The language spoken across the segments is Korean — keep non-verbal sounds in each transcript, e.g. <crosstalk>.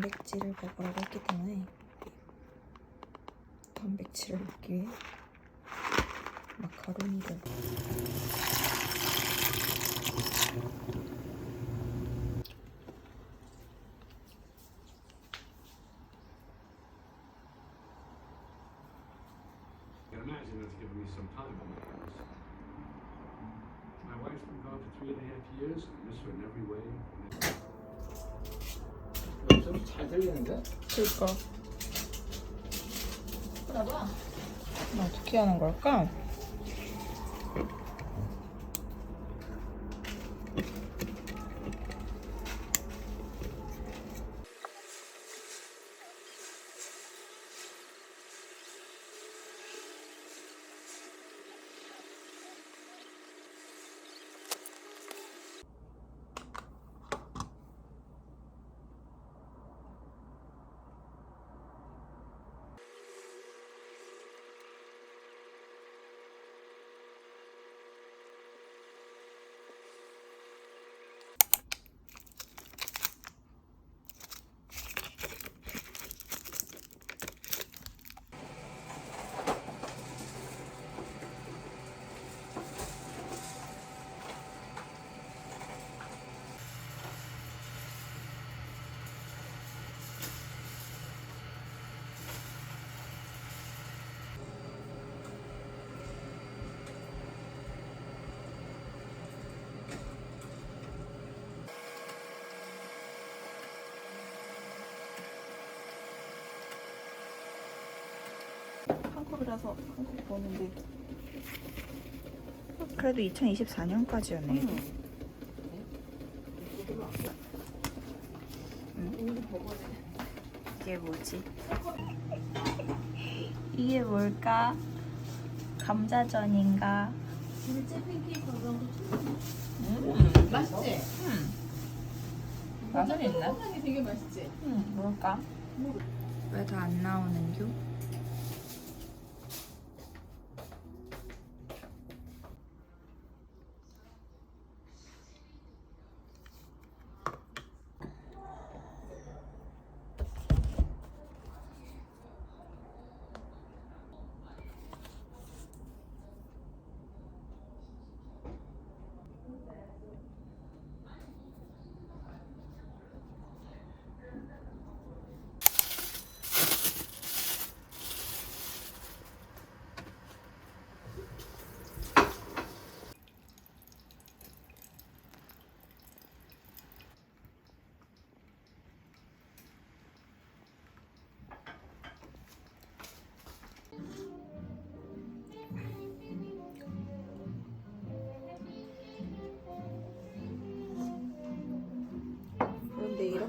단백질을 먹으라고 했기 때문에 단백질을 먹기 위해 마카로니를 every way. 좀잘 들리는데? 그니까 그러봐. 어떻게 하는 걸까? 한국이라서 한국 보는데 그래도 2024년까지였네 이게 뭐지? 이게 뭘까? 감자전인가? 맛있지? 맛은 있네. 이 되게 맛있지? 응, 뭘까? 왜 다 안 나오는겨?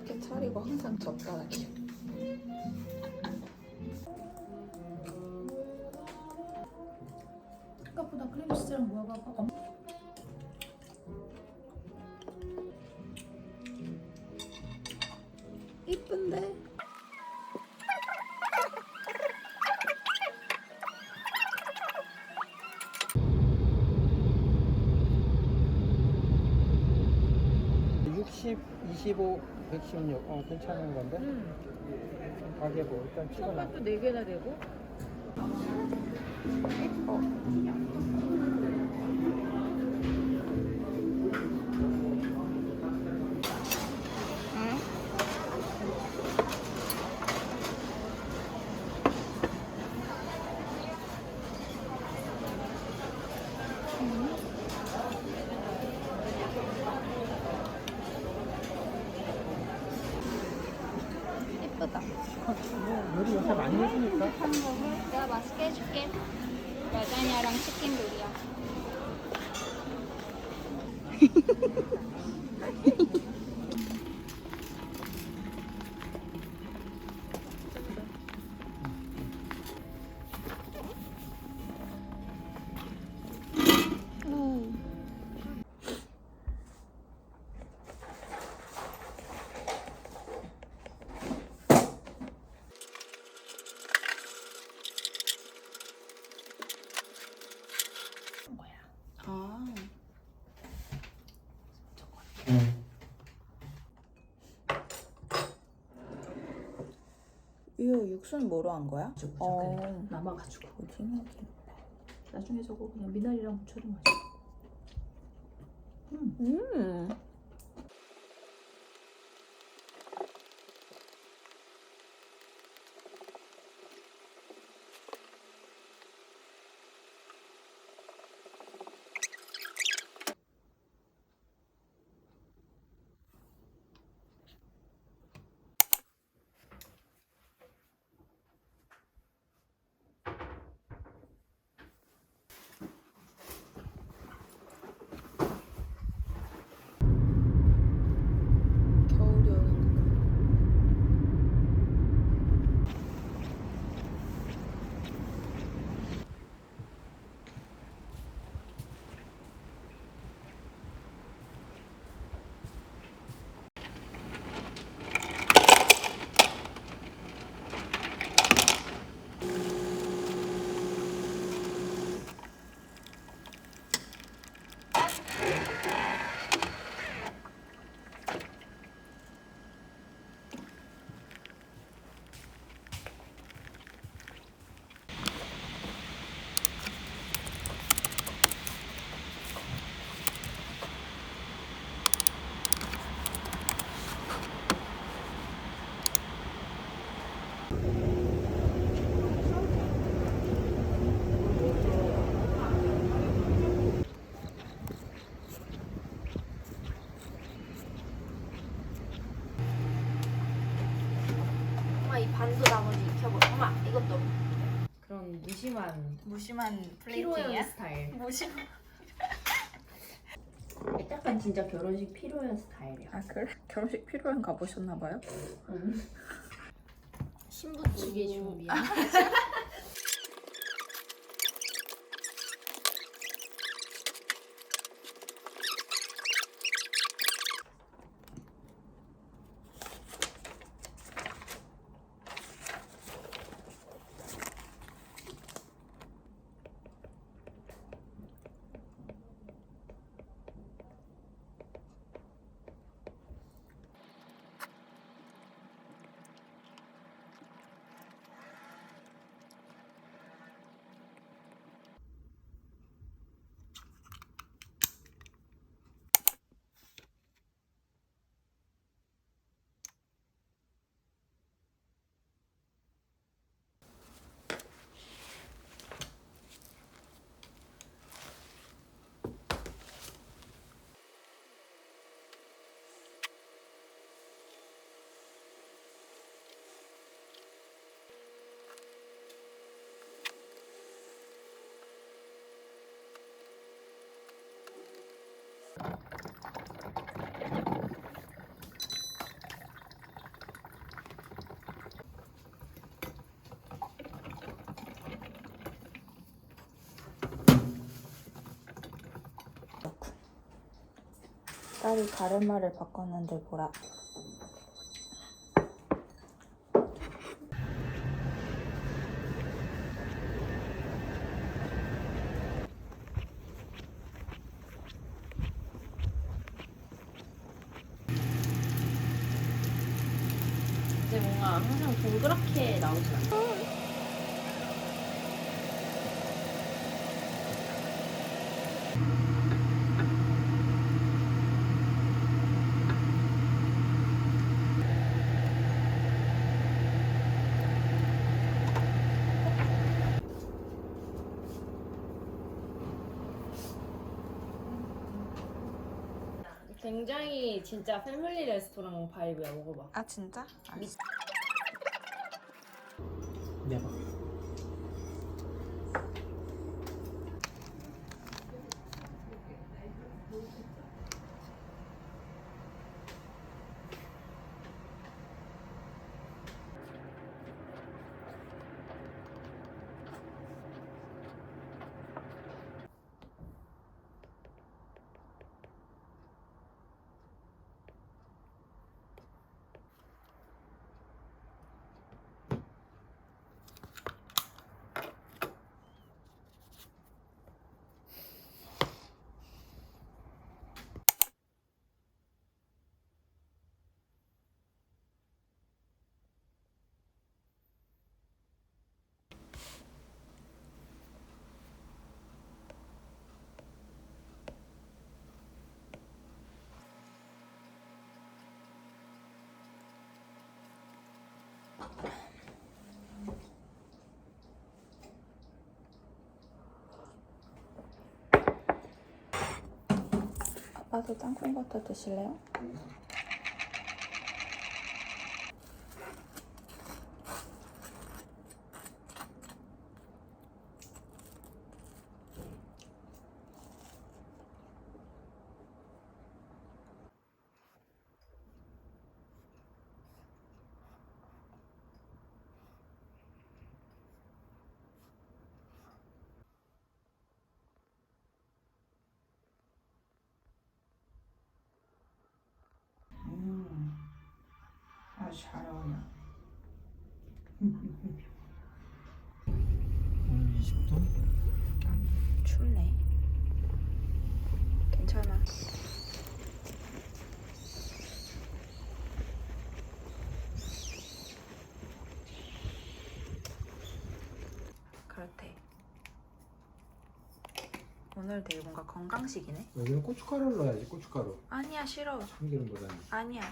이렇게 차리고 항상 젓가락이야. 생각보다 크림치즈랑 무화과 엄 이쁜데? 육십, 25, 116. 어, 괜찮은 건데? 가게 뭐 일단 찍어놔. 또 4개나 되고 예쁘 뭐 요리 요새 많이 해주니까. 내가 맛있게 해줄게. 라자냐랑 치킨 요리야. 우유 육수는 뭐로 한 거야? 저거 어. 그래. 남아가지고 오징어지. 나중에 저거 그냥 미나리랑 무쳐도 맛있어. 음. 음. 겨울이 오는 거. 엄마 이 반도 나머지 익혀볼. 엄마 이것도 그런 무심한 무심한 피로연 스타일. 무심. 약간 진짜 결혼식 피로연 스타일이야. 아 그래? 결혼식 필요한 가보셨나 봐요? 신부찌개 준비야. <laughs> 딸이 가르마를 바꿨는데 보라. 근데 뭔가 항상 동그랗게 나오지 않아. 굉장히 진짜 패밀리 레스토랑 바이브야 먹어봐. 아 진짜? 내봐. 아빠도 땅콩버터 드실래요? 아주 잘 어울려. 오늘 20도? 춥네. 괜찮아. 그렇대. 오늘 되게 뭔가 건강식이네. 여기는 고춧가루를 넣어야지 고춧가루. 아니야 싫어. 참기름보다는. 아니야.